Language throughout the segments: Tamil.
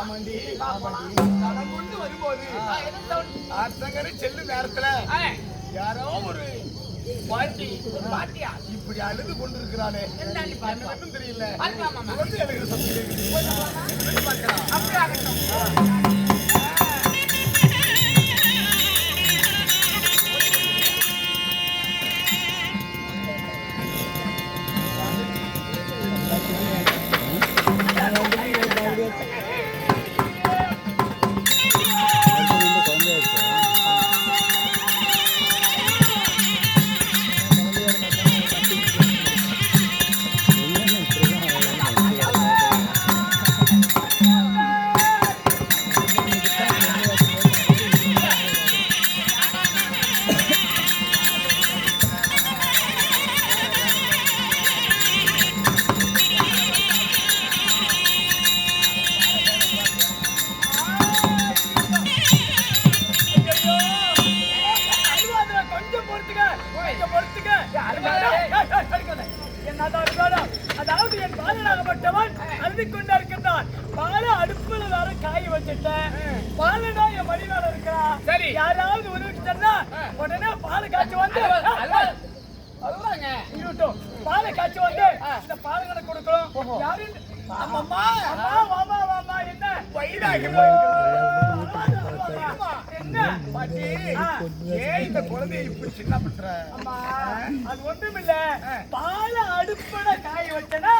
ஆமாண்டி, கொண்டு வரும்போது ஆத்தங்கரை செல்லும் நேரத்துல யாரோ ஒரு பாட்டி பாட்டியா இப்படி அழுது கொண்டிருக்கிறானே என்னன்னு தெரியல பாருங்க, வந்து எனக்கு சத்தம் பார்க்கலாம். அப்படி ஆகட்டும் அதாவது என் பாலனாகப்பட்டவன் அழுதிக் கொண்டே இருக்கின்றான் பால அடுப்புல வேற காய வச்சுட்டேன் பாலனா என் மடியில இருக்கிறான் சரி. யாராவது உதவி சொன்னா உடனே பாலை காய்ச்சி வந்து. இருக்கட்டும். பாலை காய்ச்சி வந்து இந்த பாலங்களை கொடுக்கணும் யாரு. அம்மா, வாமா, வாமா, என்ன வயிறாகி. என்ன பாட்டி. ஏன் இந்த குழந்தையை இப்படி சின்ன பண்ற அம்மா, அது ஒண்ணுமில்ல. பாலை அடுப்புல காய வச்சேனா.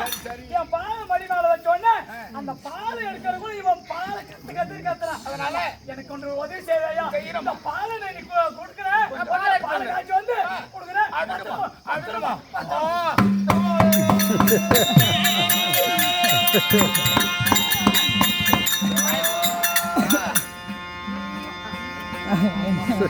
என் பாலை மடி மேல வச்ச உடனே, அந்த பாலை எடுக்கறதுக்குள்ள இவன் பாலை கத்து கத்துன்னு கத்துறான். அதனால எனக்கு ஒன்று உதவி செய்வாயா? இந்த பாலை கு- கொடுக்கிறேன். பாலை காய்ச்சி வந்து கொடுக்கிறேன். அடுமா அடுமா பிடி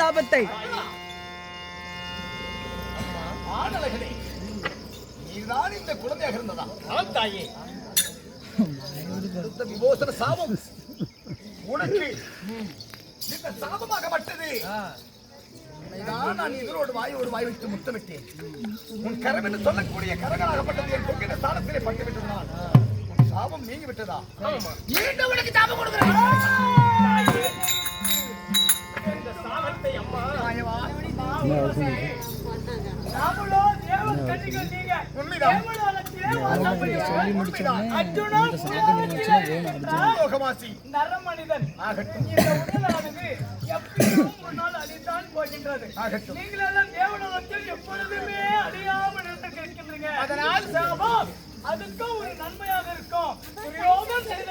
சாபத்தை. நீதான் இந்த குழந்தையாக இருந்ததா? ஆம் தாயே. விமோசன சாபம். உனக்கு இந்த சாபமாகப்பட்டது. உன்னைதான் நான் இதனோடு வாயோடு வாய் வைத்து முத்தமிட்டேன். உன் கரம் என்று சொல்லக்கூடிய கரங்களாகப்பட்டது என் பொங்கின ஸ்தானத்திலே பட்டு விட்டதால் உன் சாபம் நீங்கி விட்டதா? மீண்டும் உனக்கு சாபம் கொடுக்கிறேன். இந்த சாபத்தை போகின்றது. நீங்களெல்லாம் எப்பொழுதுமே அழியாமல் இருக்கின்றீங்க அதனால் சாபம் அதுக்கும் ஒரு நன்மையாக இருக்கும். துரியோகம் செய்த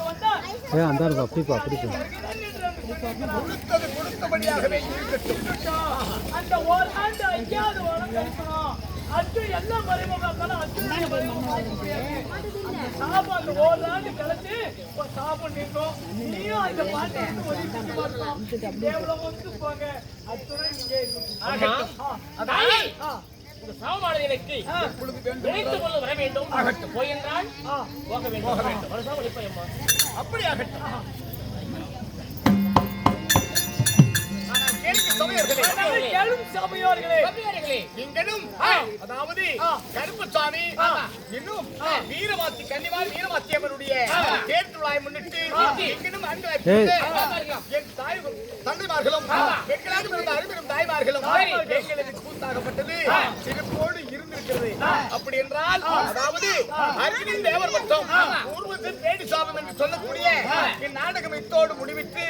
வந்தால் அந்த அப்படி அப்படி. கொடுத்தது கொடுத்தபடியாகவே இருக்கட்டும். அந்த ஓராண்டு ஐயாவது அச்சு என்ன மறைமுகம் அச்சுடைய மறைமுகம் சாபம் அந்த ஓராண்டு கழிச்சு ஒரு சாபம் நீக்கும் நீயும் அந்த பாட்டை வந்து ஒரு செஞ்சு பார்க்கலாம் தேவலம் வந்து போங்க. அத்துடன் இங்கே ஆ. இந்த சாமானது எனக்கு வர வேண்டும். ஆகட்டும். போய் என்றால். போக வேண்டும். போக வேண்டும். வருஷம் சபையோர்களே கவியர்களே நீங்களும் அதாவது கருப்பசாமி இன்னும் வீரமாத்தி கன்னிமார் வீரமாத்தி அவருடைய தேர் திருவிழாவை முன்னிட்டு எங்கனும் அங்கு என் தாய் தந்தைமார்களும் பெண்களாக இருந்த அருமையும் தாய்மார்களும் எங்களது கூத்தாகப்பட்டது சிறப்போடு இருந்திருக்கிறது. அப்படி என்றால் அதாவது அருகில் தேவர் மற்றும் பூர்வத்தில் தேடி சாபம் என்று சொல்லக்கூடிய இந்நாடகம் இத்தோடு முடிவித்து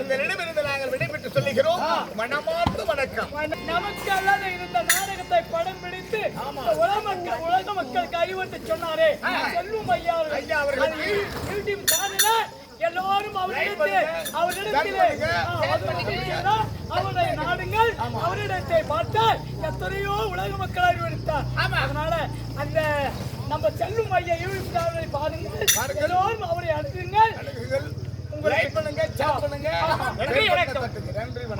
இந்த நிலமிருந்து நாங்கள் விடைபெற்று சொல்லுகிறோம். மனமார்ந்த வணக்கம். நமக்கு அல்லாத இருந்த நாடகத்தை படம் பிடித்து உலக மக்கள் உலக மக்களுக்கு அறிவுறுத்தி சொன்னாரே. செல்வம் ஐயா. ஐயா அவர்கள். யூடியூப் சேனல்ல எல்லாரும் அவரிடத்தில் பண்ணுங்க. அவரிடத்திலே பண்ணுங்க. ஆ, அவர் பண்ணுகிறதா? அவரை நாடுங்கள் அவரிடத்தை பார்த்தால் எத்தனையோ உலக மக்கள் அறிவுறுத்தார். அதனால அந்த நம்ம செல்லும் ஐயா யூடியூப் சேனலை பாருங்கள். எல்லோரும் அவரை அழைத்துங்கள் லைக் பண்ணுங்க. பண்ணுங்க. நன்றி வணக்கம்.